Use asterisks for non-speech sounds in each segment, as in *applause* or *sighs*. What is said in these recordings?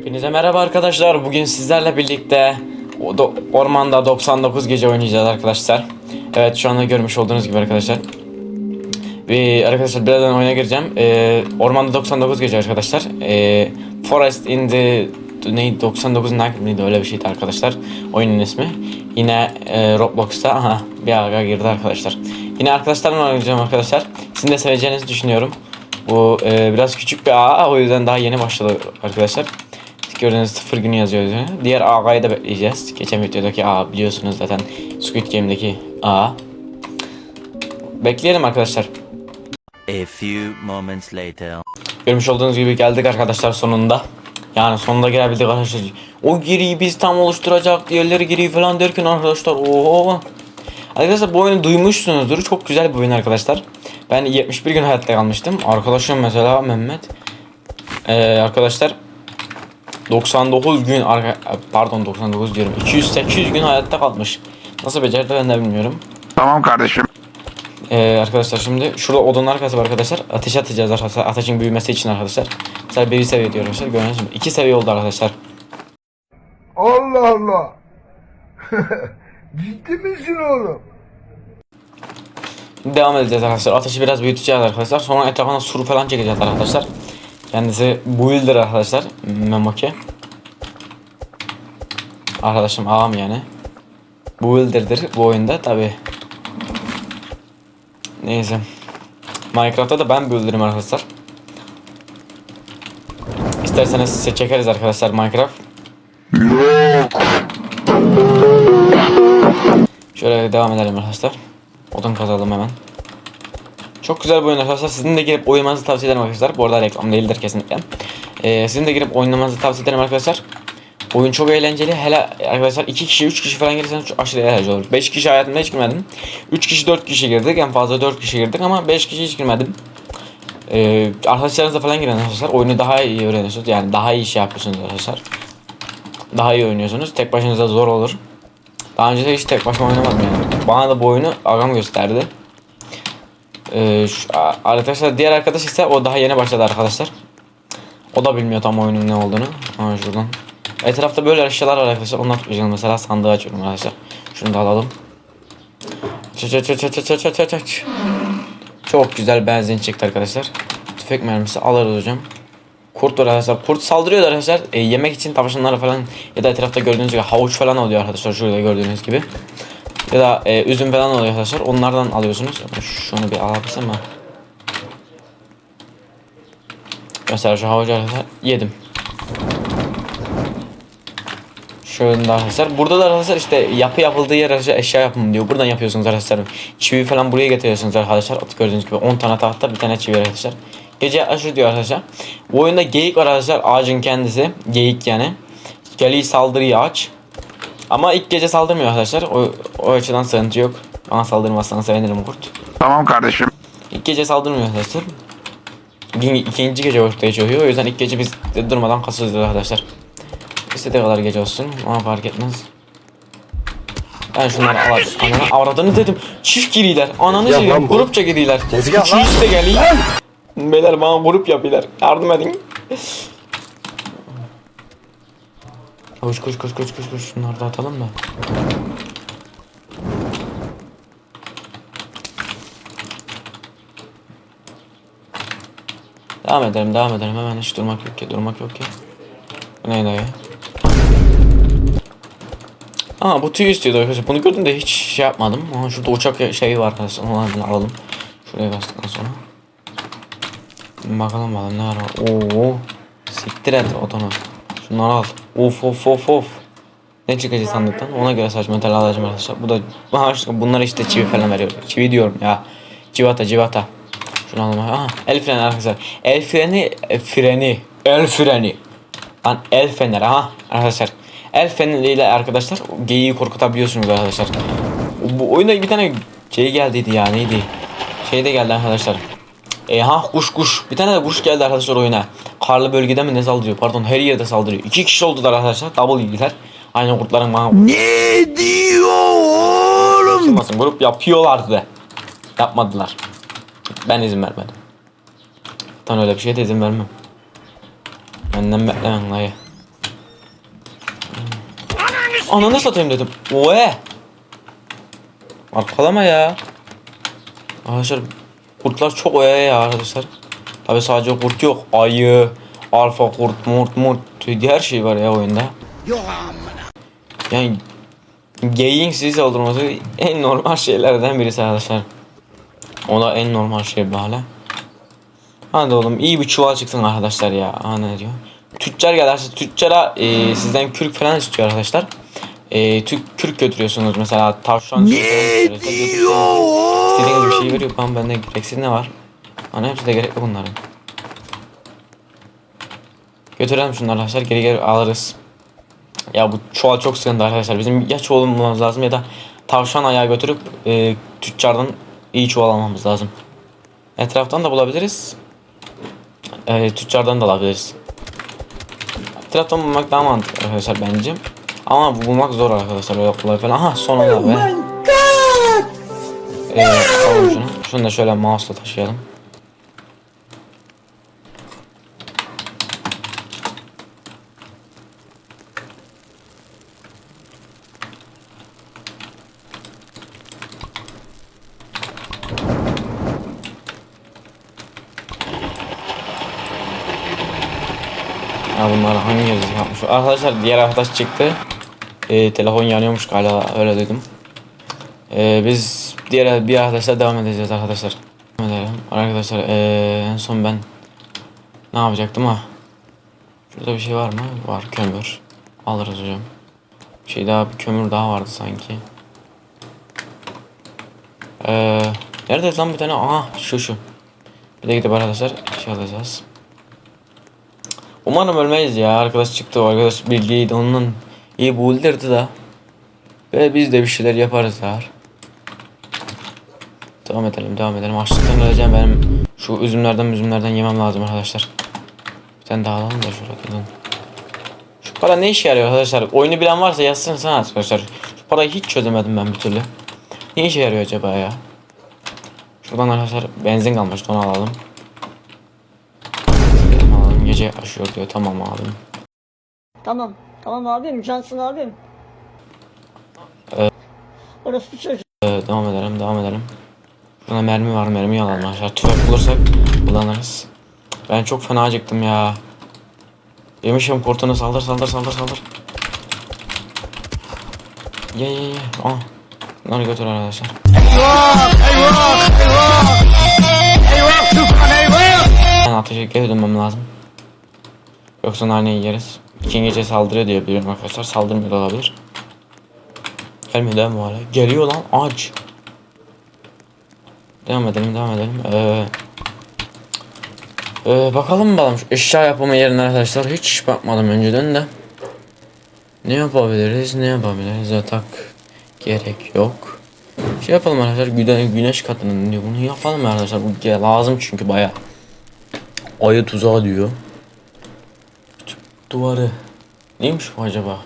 Hepinize merhaba arkadaşlar. Bugün sizlerle birlikte ormanda 99 gece oynayacağız arkadaşlar. Evet şu anda görmüş olduğunuz gibi arkadaşlar. Ve arkadaşlar birazdan oyuna gireceğim. Ee, ormanda 99 gece arkadaşlar. Ee, Forest in the neydi 99 Night miydi öyle bir şeydi arkadaşlar. Oyunun ismi. Yine e, Roblox'ta aha bir aga girdi arkadaşlar. Yine arkadaşlarımla oynayacağım arkadaşlar. Sizin de seveceğinizi düşünüyorum. Bu e, biraz küçük bir ağ o yüzden daha yeni başladı arkadaşlar. Gördüğünüz sıfır günü yazıyor üzerine. Diğer ağayı da bekleyeceğiz. Geçen videodaki ağ biliyorsunuz zaten Squid Game'deki ağ. Bekleyelim arkadaşlar. A few moments later. Görmüş olduğunuz gibi geldik arkadaşlar sonunda. Yani sonunda gelebildik arkadaşlar. O giriyi biz tam oluşturacak, diğerleri giriyi falan derken arkadaşlar oho. Arkadaşlar bu oyunu duymuşsunuzdur. Çok güzel bir oyun arkadaşlar. Ben 71 gün hayatta kalmıştım. Arkadaşım mesela Mehmet. Ee, arkadaşlar 99 gün arka, pardon 99 diyorum. 200 800 gün hayatta kalmış. Nasıl becerdi ben de bilmiyorum. Tamam kardeşim. Ee, arkadaşlar şimdi şurada odunlar kasıp arkadaşlar ateş atacağız arkadaşlar ateşin büyümesi için arkadaşlar. Mesela bir seviye diyor arkadaşlar gördüğünüz gibi iki seviye oldu arkadaşlar. Allah Allah. *laughs* Ciddi misin oğlum? Devam edeceğiz arkadaşlar ateşi biraz büyüteceğiz arkadaşlar sonra etrafına sur falan çekeceğiz arkadaşlar. Kendisi builder arkadaşlar Memoki. Arkadaşım ağam yani. Builder'dır bu oyunda tabi. Neyse. Minecraft'ta da ben builder'ım arkadaşlar. İsterseniz size çekeriz arkadaşlar Minecraft. Şöyle devam edelim arkadaşlar. Odun kazalım hemen. Çok güzel bir oyun arkadaşlar. Sizin de girip oynamanızı tavsiye ederim arkadaşlar. Bu arada reklam değildir kesinlikle. Ee, sizin de girip oynamanızı tavsiye ederim arkadaşlar. Oyun çok eğlenceli. Hele arkadaşlar 2 kişi 3 kişi falan girirseniz çok aşırı eğlenceli olur. 5 kişi hayatımda hiç girmedim. 3 kişi 4 kişi girdik. En fazla 4 kişi girdik ama 5 kişi hiç girmedim. Ee, arkadaşlarınızla falan girin arkadaşlar. Oyunu daha iyi öğreniyorsunuz. Yani daha iyi şey yapıyorsunuz arkadaşlar. Daha iyi oynuyorsunuz. Tek başınıza zor olur. Daha önce de hiç tek başıma oynamadım yani. Bana da bu oyunu agam gösterdi. Ee, arkadaşlar diğer arkadaş ise o daha yeni başladı arkadaşlar. O da bilmiyor tam oyunun ne olduğunu. Ha şuradan. Etrafta böyle eşyalar var arkadaşlar. Onlar tutmayacağım. Mesela sandığı açıyorum arkadaşlar. Şunu da alalım. Çat çat çat çat çat çat. Çok güzel benzin çıktı arkadaşlar. Tüfek mermisi alırız hocam. Kurt var arkadaşlar. Kurt saldırıyor arkadaşlar. E, yemek için tavşanlara falan ya da etrafta gördüğünüz gibi havuç falan oluyor arkadaşlar. Şurada gördüğünüz gibi. Ya da e, üzüm falan oluyor arkadaşlar. Onlardan alıyorsunuz. Şunu bir alabilsem mi? Mesela şu havucu arkadaşlar yedim. Şöyle de arkadaşlar. Burada da arkadaşlar işte yapı yapıldığı yer arkadaşlar eşya yapımı diyor. Buradan yapıyorsunuz arkadaşlar. Çivi falan buraya getiriyorsunuz arkadaşlar. Gördüğünüz gibi 10 tane tahta bir tane çivi arkadaşlar. Gece aşırı diyor arkadaşlar. Bu oyunda geyik var arkadaşlar. Ağacın kendisi. Geyik yani. Geliyor saldırıyı aç. Ama ilk gece saldırmıyor arkadaşlar. O, o açıdan sıkıntı yok. Bana saldırmazsan sevinirim kurt. Tamam kardeşim. İlk gece saldırmıyor arkadaşlar. İkinci, ikinci gece ortaya çıkıyor. O yüzden ilk gece biz de durmadan kasıyoruz arkadaşlar. İstediği kadar gece olsun. Ama fark etmez. Ben şunları alayım. Ananı avradını dedim. Çift giriler. Ananı seveyim. Grupça giriler. İki üste geliyor. Beyler bana grup yapıyorlar. Yardım edin. Koş koş koş koş koş koş. Şunları da atalım da. Devam edelim devam edelim. Hemen hiç durmak yok ki. Durmak yok ki. Bu neydi ya? Aa bu tüy istiyordu arkadaşlar. Bunu gördüm de hiç şey yapmadım. Ama şurada uçak şeyi var arkadaşlar. Onu hadi alalım. Şuraya bastıktan sonra. Bakalım bakalım ne var. Oo. Siktir et otonu. Şunları al. Of of of of. Ne çıkacak sandıktan? Ona göre saç metal alacağım arkadaşlar. Bu da işte bunlar işte çivi falan veriyor. Çivi diyorum ya. Civata civata. Şunu alalım. Aha, el freni arkadaşlar. El freni e, freni. El freni. Lan el fener aha arkadaşlar. El feneriyle arkadaşlar geyiği korkutabiliyorsunuz arkadaşlar. Bu oyunda bir tane şey geldiydi ya neydi? Şey de geldi arkadaşlar. E ha kuş kuş. Bir tane de kuş geldi arkadaşlar oyuna. Karlı bölgede mi ne saldırıyor? Pardon her yerde saldırıyor. İki kişi oldular arkadaşlar. Double ilgiler. Aynı kurtların bana Ne diyor oğlum? Olmasın grup yapıyorlardı. Yapmadılar. Ben izin vermedim. Zaten öyle bir şeye de izin vermem. Benden beklemen dayı. Ananı satayım dedim. Oe. Arkalama ya. Arkadaşlar kurtlar çok oya ya arkadaşlar. Tabi sadece kurt yok. Ayı, alfa kurt, murt, murt. Her şey var ya oyunda. Yani geyiğin sizi saldırması en normal şeylerden birisi arkadaşlar. O da en normal şey böyle. Hadi oğlum iyi bir çuval çıksın arkadaşlar ya. Aa ne diyor? Tüccar gelirse tüccara e, sizden kürk falan istiyor arkadaşlar. E, tü, kürk götürüyorsunuz mesela tavşan Ne diyor İstediğiniz bir şey veriyor. Tamam bende gereksiz ne var? Hani hepsi de gerekli bunların. Götürelim şunları arkadaşlar geri geri alırız. Ya bu çuval çok sıkıntı arkadaşlar. Bizim ya çuval bulmamız lazım ya da tavşan ayağı götürüp e, tüccardan iyi çuval almamız lazım. Etraftan da bulabiliriz. E, tüccardan da alabiliriz. Etraftan bulmak daha mantıklı arkadaşlar bence. Ama bulmak zor arkadaşlar öyle kolay falan. Aha sonunda be. Ee, alalım şunu. Şunu da şöyle mouse'la taşıyalım. Ya bunlar hangi yazı yapmış? Arkadaşlar diğer arkadaş çıktı. Ee, telefon yanıyormuş galiba öyle dedim. Ee, biz diğer bir arkadaşla devam edeceğiz arkadaşlar. Edelim. Arkadaşlar ee, en son ben ne yapacaktım ha? Şurada bir şey var mı? Var kömür. Alırız hocam. Bir şey daha bir kömür daha vardı sanki. Ee, nerede lan bir tane? Aha şu şu. Bir de gidip arkadaşlar şey alacağız. Umarım ölmeyiz ya. Arkadaş çıktı o arkadaş bilgiydi onun iyi buldurdu da. Ve biz de bir şeyler yaparız ya. Devam edelim devam edelim. Açlıktan öleceğim benim. Şu üzümlerden üzümlerden yemem lazım arkadaşlar. Bir tane daha alalım da şuradan. Şu para ne işe yarıyor arkadaşlar? Oyunu bilen varsa yazsın sana arkadaşlar. Şu parayı hiç çözemedim ben bir türlü. Ne işe yarıyor acaba ya? Şuradan arkadaşlar benzin kalmıştı onu alalım. Gece aşıyor diyor. Tamam alalım. Tamam. Tamam abim. Cansın abim. Evet. Orası bir çocuk. Ee, devam edelim devam edelim. Şurada mermi var mermi alalım arkadaşlar. Tüfek bulursak kullanırız. Ben çok fena acıktım ya. Yemişim kurtunu saldır saldır saldır saldır. Ye ye ye. Aa. Bunları götür arkadaşlar. Ben ateşe geri dönmem lazım. Yoksa naneyi yeriz. İkinci gece saldırıyor diye biliyorum arkadaşlar. Saldırmıyor olabilir. Gelmiyor değil mi hala? Geliyor lan aç. Devam edelim devam edelim. Ee, ee, bakalım bakalım şu eşya yapımı yerine arkadaşlar hiç bakmadım önceden de. Ne yapabiliriz ne yapabiliriz yatak gerek yok. Şey yapalım arkadaşlar güne, güneş katının diyor bunu yapalım arkadaşlar bu lazım çünkü baya. Ayı tuzağı diyor. Duvarı. Neymiş bu acaba?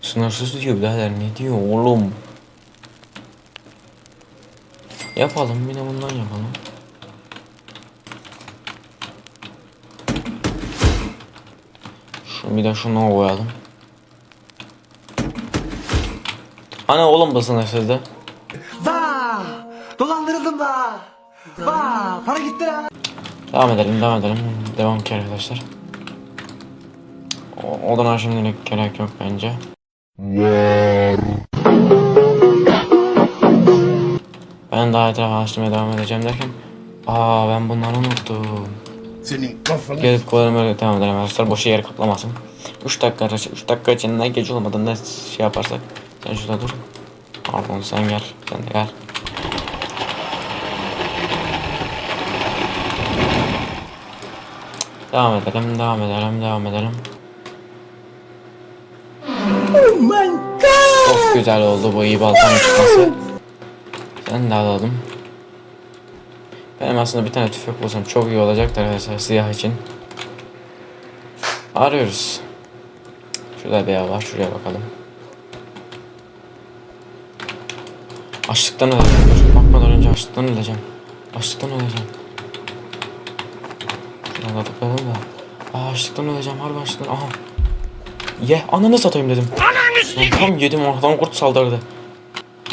Sınırsız diyor birader ne diyor oğlum? Yapalım de bundan yapalım. Şu bir de şunu koyalım. Hani oğlum bu sınırsızdı? Vaa! Dolandırıldım da. Vaa! Para gitti lan. Devam edelim devam edelim. Devam ki arkadaşlar. Odana şimdilik gerek yok bence. Ben daha etrafı araştırmaya devam edeceğim derken Aa ben bunları unuttum. Senin kafanı Gelip koyalım öyle devam edelim arkadaşlar boşa yer kaplamasın. 3 dakika arkadaşlar 3 dakika içinde gece olmadan şey yaparsak sen şurada dur. Pardon sen gel sen de gel. Devam edelim, devam edelim, devam edelim. Çok güzel oldu bu iyi baltan çıkması. Sen de alalım. Benim aslında bir tane tüfek bulsam çok iyi olacaktı arkadaşlar siyah için. Arıyoruz. Şurada bir var. Şuraya bakalım. Açlıktan öleceğim. Dur, bakmadan önce açlıktan öleceğim. Açlıktan öleceğim. Şuradan da tıkladım da. Aa açlıktan öleceğim. Harbi açlıktan. Aha. Ye. Ananı satayım dedim. Lan Tam yedim arkadan kurt saldırdı.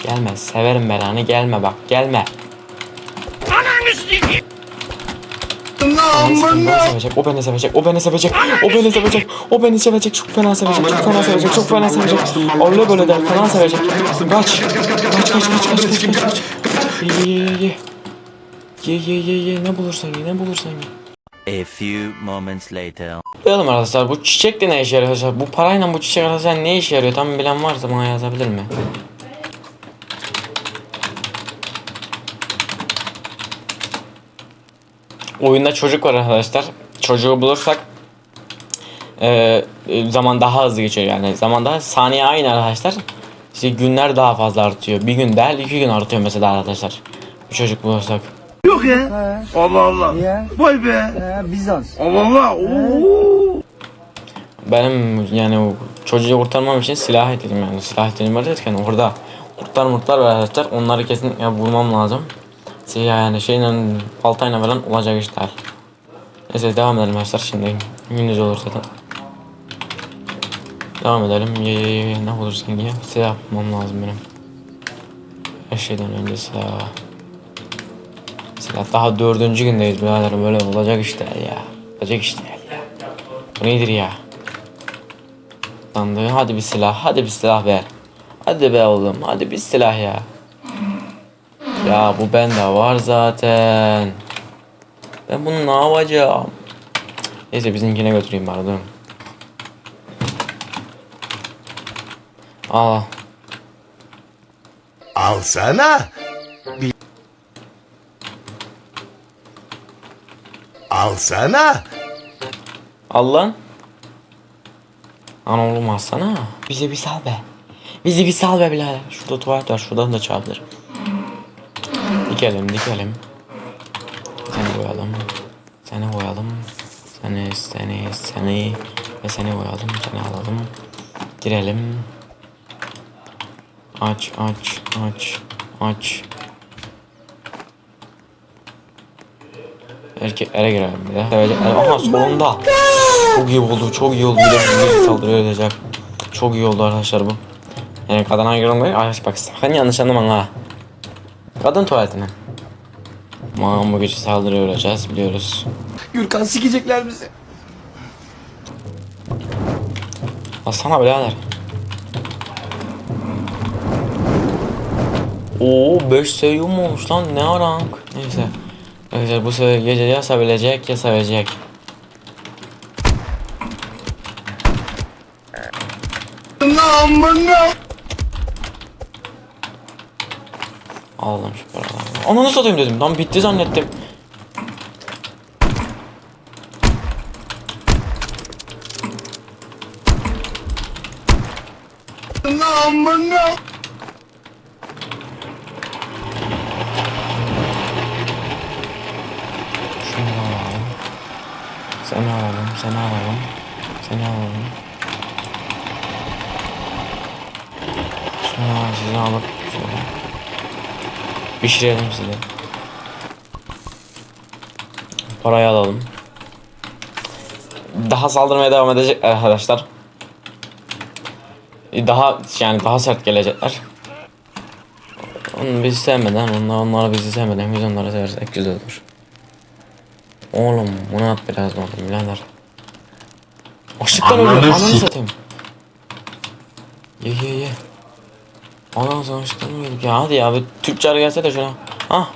Gelme severim belanı gelme bak gelme. Beni sevecek, o beni sevecek, o beni sevecek, o beni sevecek, o beni sevecek, çok fena sevecek, çok fena sevecek, çok fena sevecek. Öyle böyle der, fena sevecek. Kaç, kaç, kaç, kaç, kaç, kaç, kaç, kaç. Ye, ye, ye, ye. Ye, ye, ye, ye, ne bulursan ye, ne bulursan ye. A few moments later. Bakalım arkadaşlar, bu çiçek de ne işe yarıyor arkadaşlar? Bu parayla bu çiçek arkadaşlar ne işe yarıyor? Tam bilen varsa bana yazabilir mi? Oyunda çocuk var arkadaşlar. Çocuğu bulursak e, e, zaman daha hızlı geçiyor yani. Zaman daha saniye aynı arkadaşlar. İşte günler daha fazla artıyor. Bir gün değil iki gün artıyor mesela arkadaşlar. Bir çocuk bulursak. Yok ya. Allah Allah. Vay be. Bizans. Allah Allah. Oo. Benim yani o çocuğu kurtarmam için silah ihtiyacım yani. Silah var derken orada kurtlar murtlar var arkadaşlar. Onları kesinlikle bulmam lazım. Silah yani şeyle baltayla falan olacak iş değil. Neyse devam edelim arkadaşlar şimdi. Gündüz olur zaten. Devam edelim. Ye ye ye ne bulursan ye. Silah bulmam lazım benim. Her şeyden önce silah. Silah daha dördüncü gündeyiz birader böyle olacak iş değil ya. Olacak iş değil ya. Bu nedir ya? Sandığı hadi bir silah hadi bir silah ver. Hadi be oğlum hadi bir silah ya. Ya bu bende var zaten. Ben bunu ne yapacağım? Neyse bizimkine götüreyim bari dur. Al. Alsana. Alsana. Al lan. Ana oğlum alsana. Bize bir sal be. Bizi bir sal be birader. Şurada tuvalet var. Şuradan da çağırır. Dikelim dikelim. Seni koyalım. Seni koyalım. Seni seni seni ve seni koyalım. Seni alalım. Girelim. Aç aç aç aç. Erkeklere girelim bir de. Evet, aha sonunda. Çok iyi oldu, çok iyi oldu. Bir de bir saldırı edecek. Çok iyi oldu arkadaşlar bu. Yani kadına girelim. Ay bak sakın yanlış anlamayın ha. Kadın tuvaletine. Aman bu gece saldırı öleceğiz biliyoruz. Gürkan sikecekler bizi. Alsana birader. Oo 5 seviye mi olmuş lan ne arank. Neyse. Neyse bu sefer gece ya sevilecek ya sevecek. Aldım şu paraları. Ananı satayım dedim. Tam bitti zannettim. Şunu Seni alalım, seni alalım. Seni alalım. Sonra sizi alıp şöyle pişirelim sizi. Parayı alalım. Daha saldırmaya devam edecek arkadaşlar. Daha yani daha sert gelecekler. Onu bizi sevmeden, onlar, onları bizi sevmeden biz onları seversek güzel olur. Oğlum bunu at biraz bakayım birader. Açlıktan ölüyorum ananı satayım. Ye ye ye. Anam sana açlıktan ölüyorum. Ya hadi ya bir Türkçe ara gelse de şuna. Hah.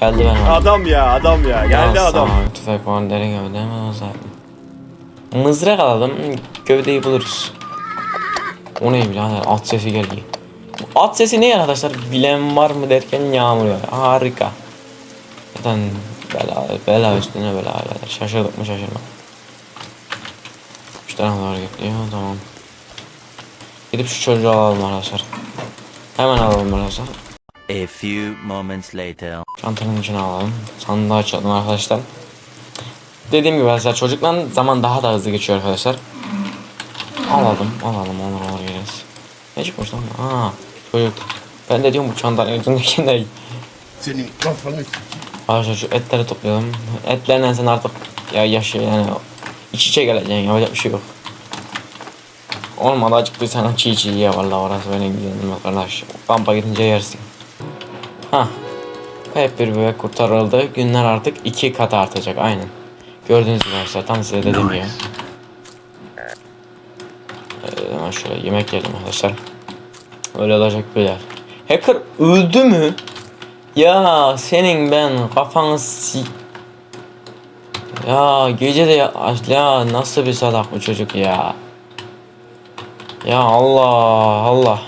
Geldi benim. Adam ya adam ya geldi Al adam. sana Tüfek var deri gövde hemen o zaten. Mızrak alalım gövdeyi buluruz. O ne birader at sesi geldi. At sesi ne arkadaşlar bilen var mı derken yağmur ya harika. Zaten bela, bela üstüne bela bela şaşırdık mı şaşırma. Üç tane var getiriyor tamam. Gidip şu çocuğu alalım arkadaşlar. Hemen alalım arkadaşlar. A few moments later. Çantanın içine alalım. Sandığı açalım arkadaşlar. Dediğim gibi arkadaşlar çocukla zaman daha da hızlı geçiyor arkadaşlar. Alalım, alalım, olur olur geliriz. Ne çıkmış lan? Aa, çocuk. Ben de diyorum bu çantanın içindeki ne? Senin kafanı Arkadaşlar şu etleri toplayalım. Etlerle sen artık ya yaşa yani iç içe geleceksin yapacak bir şey yok. Olmadı acıktıysan çiğ çiğ ye valla orası benim gidelim arkadaş. Kampa gidince yersin. Ha. Hep bir bebek kurtarıldı. Günler artık iki kat artacak aynen. Gördüğünüz gibi arkadaşlar tam size dedim ya. Ee, hemen şöyle yemek yiyelim arkadaşlar. Öyle olacak böyle. Hacker öldü mü? Ya senin ben kafanı si... Ya gece de ya, ya nasıl bir salak bu çocuk ya. Ya Allah Allah.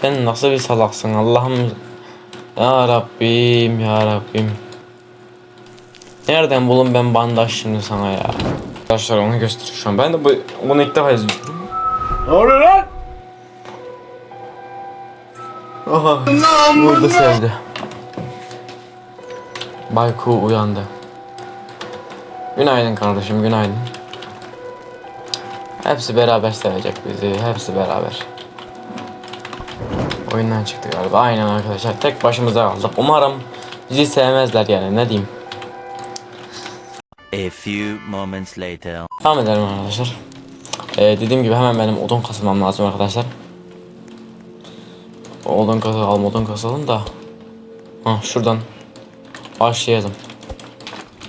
Sen nasıl bir salaksın Allah'ım. Ya Rabbim ya Rabbim. Nereden bulun ben bandaj şimdi sana ya. Arkadaşlar onu gösteriyor şu an. Ben de bu, bunu ilk defa izliyorum. Ne oluyor lan? Aha. Burada sevdi. Bayku uyandı. Günaydın kardeşim günaydın. Hepsi beraber sevecek bizi. Hepsi beraber. Oyundan çıktı galiba. Aynen arkadaşlar. Tek başımıza kaldık. Umarım bizi sevmezler yani ne diyeyim. A few moments later. Devam edelim arkadaşlar. Ee, dediğim gibi hemen benim odun kasılmam lazım arkadaşlar. O Odun kasalım, odun kasalım da. Ha şuradan başlayalım.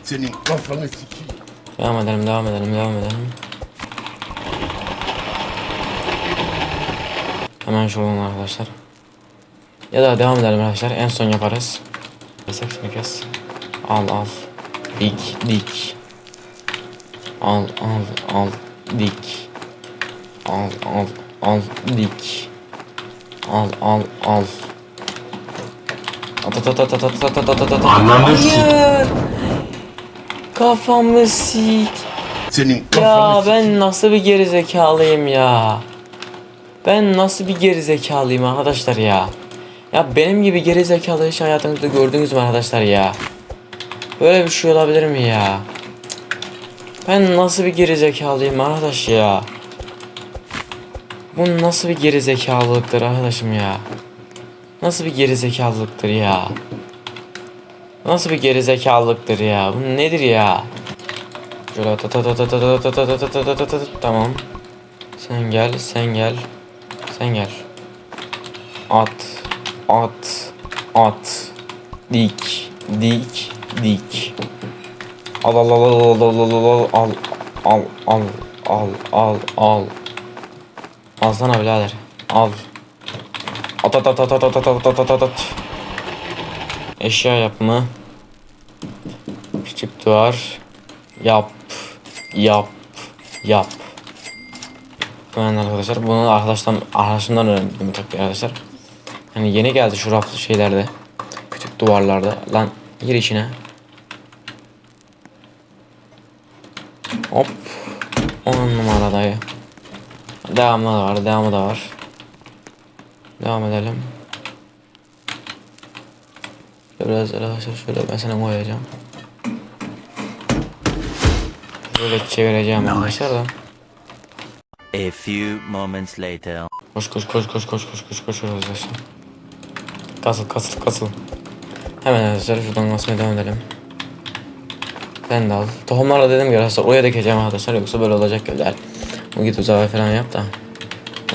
Senin kafanı sikeyim. Devam edelim, devam edelim, devam edelim. Hemen şuradan arkadaşlar. Ya da devam edelim arkadaşlar. En son yaparız. Kesek şunu kes. Al al. Dik dik. Al al al. Dik. Al al al dik. Al al al. At at at at at at at at at at. Hayır. Kafamı sik. Senin Ya ben nasıl bir gerizekalıyım ya. Ben nasıl bir gerizekalıyım arkadaşlar ya. Ya benim gibi gerizekalı hiç hayatınızda gördünüz mü arkadaşlar ya? Böyle bir şey olabilir mi ya? Ben nasıl bir gerizekalıyım arkadaş ya? Bu nasıl bir gerizekalılıktır arkadaşım ya? Nasıl bir gerizekalılıktır ya? Nasıl bir gerizekalılıktır ya? Bu nedir ya? Tamam. Sen gel, sen gel. Sen gel. At, at, at. Dik, dik, dik. Al al al al al al al al al al al al al. Alsana birader. Al. At at at at at at at at at at at. Eşya yapımı. Küçük duvar. Yap. Yap. Yap. Hemen arkadaşlar bunu arkadaştan arkadaşımdan öğrendim tabii arkadaşlar. Hani yeni geldi şu raflı şeylerde. Küçük duvarlarda. Lan gir içine. Hop. 10 numara dayı. Devamı da var, devamı da var. Devam edelim. Biraz arkadaşlar şöyle ben sana koyacağım. Böyle çevireceğim arkadaşlar da. A few moments later. Koş koş koş koş koş koş koş koş arkadaşlar. Kasıl kasıl kasıl. Hemen arkadaşlar şuradan kasmaya devam edelim. Ben de al. Tohumlarla dedim ki arkadaşlar oraya da ekeceğim arkadaşlar yoksa böyle olacak göller. Bu git uzağa falan yap da.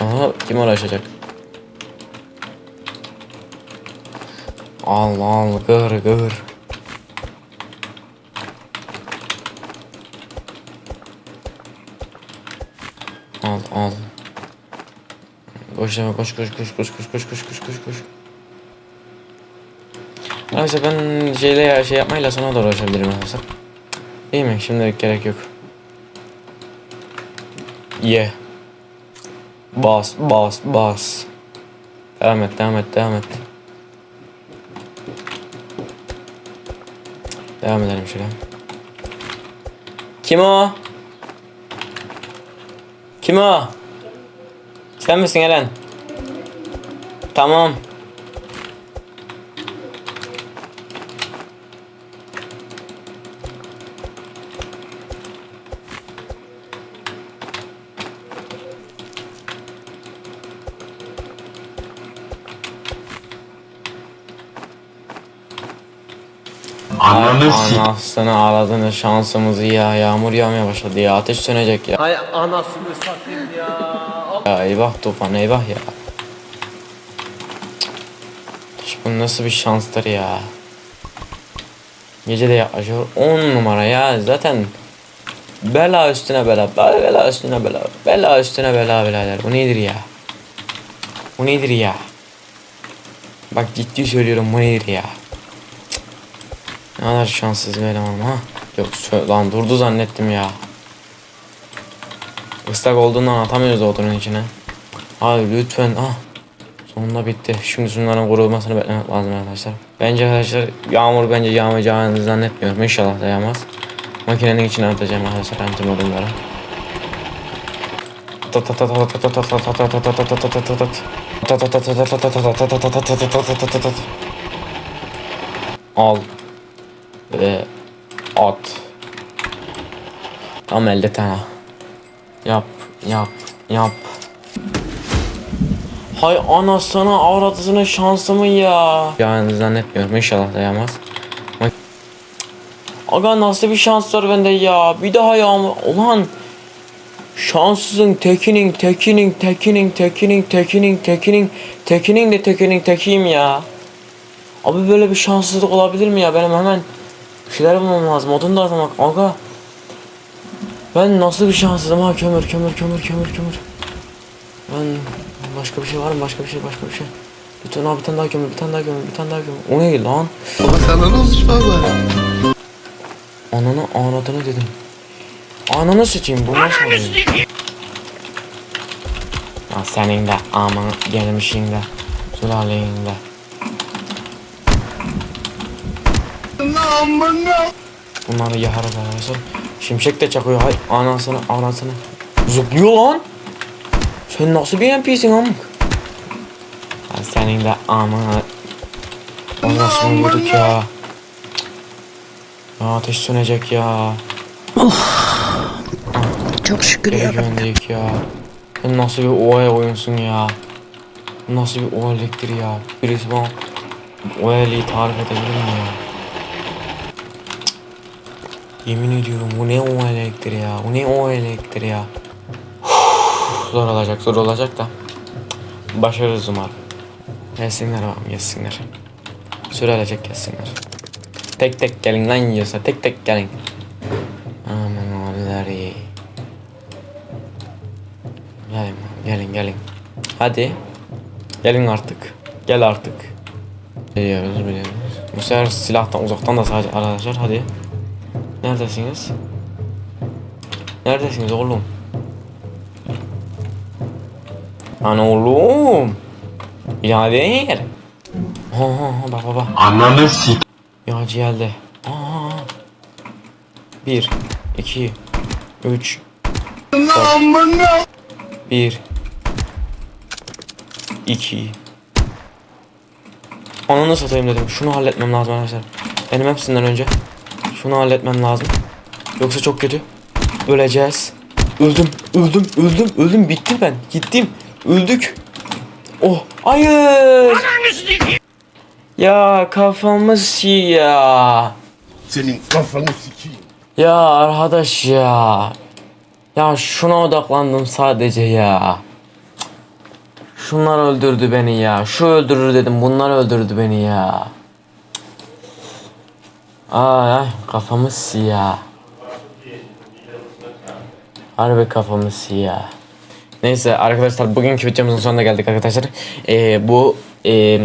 Aha kim uğraşacak? Al al gır gır. Al al. Koş koş koş koş koş koş koş koş koş koş koş. Arkadaşlar ben şeyle şey yapmayla sonra da uğraşabilirim arkadaşlar. İyi mi? Şimdilik gerek yok. Ye. Bas bas bas. Devam et devam et devam et. Devam edelim şöyle. Kim o? Kim o? Sen misin Eren? Tamam. Ananı Anasını ağladığını şansımızı ya. Yağmur yağmaya başladı ya. Ateş sönecek ya. Hay anasını satayım ya. Ya eyvah tufan eyvah ya. Bu nasıl bir şanstır ya. Gece de yaklaşıyor 10 numara ya zaten Bela üstüne bela bela üstüne bela Bela üstüne bela birader bu nedir ya Bu nedir ya Bak ciddi söylüyorum bu nedir ya. Ne kadar şanssız bir elemanım ha Yok lan durdu zannettim ya Islak olduğundan atamıyoruz odunun içine. Abi lütfen ah. Sonunda bitti. Şimdi şunların kurulmasını beklemek lazım arkadaşlar. Bence arkadaşlar yağmur bence yağmayacağını zannetmiyorum. İnşallah da yağmaz. Makinenin içine atacağım arkadaşlar antim odunları. Al ve at. Tam elde tane. Yap, yap, yap. Hay anasını avradısını şansımı ya. Yani zannetmiyorum inşallah dayamaz. Aga nasıl bir şans var bende ya. Bir daha yağmur. Ulan. Şanssızın tekinin tekinin tekinin tekinin tekinin tekinin tekinin de tekinin tekiyim ya. Abi böyle bir şanssızlık olabilir mi ya? Benim hemen bir şeyler bulmam lazım. Odun da atmak. Aga. Ben nasıl bir şanssızım ha kömür kömür kömür kömür kömür. Ben başka bir şey var mı başka bir şey başka bir şey. Lütfen abi bir tane daha kömür bir tane daha kömür bir tane daha kömür. O ne lan? Baba sana ne olmuş baba? Ananı anadını dedim. Ananı sıçayım bu nasıl oluyor? Ya senin de aman gelmişin de sülaleyin de. Bunları yaharız arkadaşlar. Şimşek de çakıyor hay anasını anasını. Zıplıyor lan. Sen nasıl bir NPC'sin amk? Ya senin de amına. Anasını vurduk ya. Ya ateş sönecek ya. Çok şükür Geri gönderik ya. Sen nasıl bir OE oyunsun ya. Nasıl bir OE'liktir ya. Birisi bana OE'liği tarif edebilir mi ya? Yemin ediyorum bu ne OE'liktir ya. Bu ne OE'liktir ya. Uf, *sighs* zor olacak zor olacak da. Başarırız umarım. Gelsinler bakalım gelsinler. Sürelecek gelsinler. Tek tek gelin lan yiyorsa tek tek gelin. Aman abileri. Gelin gelin gelin. Hadi. Gelin artık. Gel artık. Biliyoruz biliyoruz. Bu sefer silahtan uzaktan da sadece arkadaşlar hadi. Neredesiniz? Neredesiniz oğlum? Ana oğlum. Birader. Ha ha ha bak bak bak. Ananı sik. Yağcı geldi. Aa. Bir, iki, üç, dört. Bir, iki. Ananı satayım dedim. Şunu halletmem lazım arkadaşlar. Benim hepsinden önce. Şunu halletmem lazım. Yoksa çok kötü. Öleceğiz. Öldüm, öldüm, öldüm, öldüm. Bittim ben. Gittim. Öldük. Oh, hayır. Ya kafamız ya. Senin kafanı sikeyim. Ya arkadaş ya. Ya şuna odaklandım sadece ya. Şunlar öldürdü beni ya. Şu öldürür dedim. Bunlar öldürdü beni ya. Ay kafamız siyah. Harbi kafamız siyah. Neyse arkadaşlar bugünkü videomuzun sonuna geldik arkadaşlar. Ee, bu ee,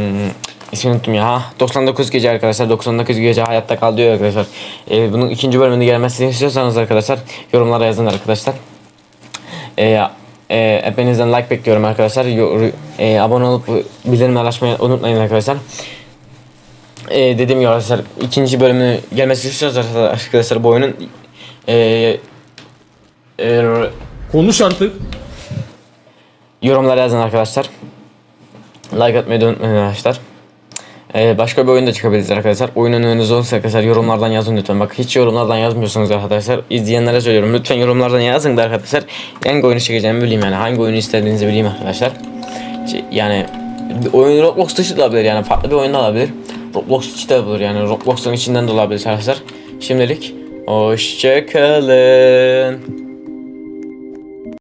ismini unuttum ya. Ha, 99 gece arkadaşlar. 99 gece hayatta kal diyor arkadaşlar. Ee, bunun ikinci bölümünü gelmesini istiyorsanız arkadaşlar yorumlara yazın arkadaşlar. Ee, e, hepinizden like bekliyorum arkadaşlar. E, abone olup bildirimleri açmayı unutmayın arkadaşlar. Ee, dediğim gibi arkadaşlar ikinci bölümünü gelmesini istiyorsanız arkadaşlar bu oyunun e, e, Konuş artık. Yorumlara yazın arkadaşlar. Like atmayı da unutmayın arkadaşlar. Ee, başka bir oyun da çıkabiliriz arkadaşlar. Oyunun önünüzde olursa arkadaşlar yorumlardan yazın lütfen. Bak hiç yorumlardan yazmıyorsunuz arkadaşlar. İzleyenlere söylüyorum. Lütfen yorumlardan yazın da arkadaşlar. Hangi oyunu çekeceğimi bileyim yani. Hangi oyunu istediğinizi bileyim arkadaşlar. Yani oyun Roblox dışı da olabilir yani. Farklı bir oyun da olabilir. Roblox içi de olur yani Roblox'un içinden de olabilir arkadaşlar. Şimdilik hoşçakalın.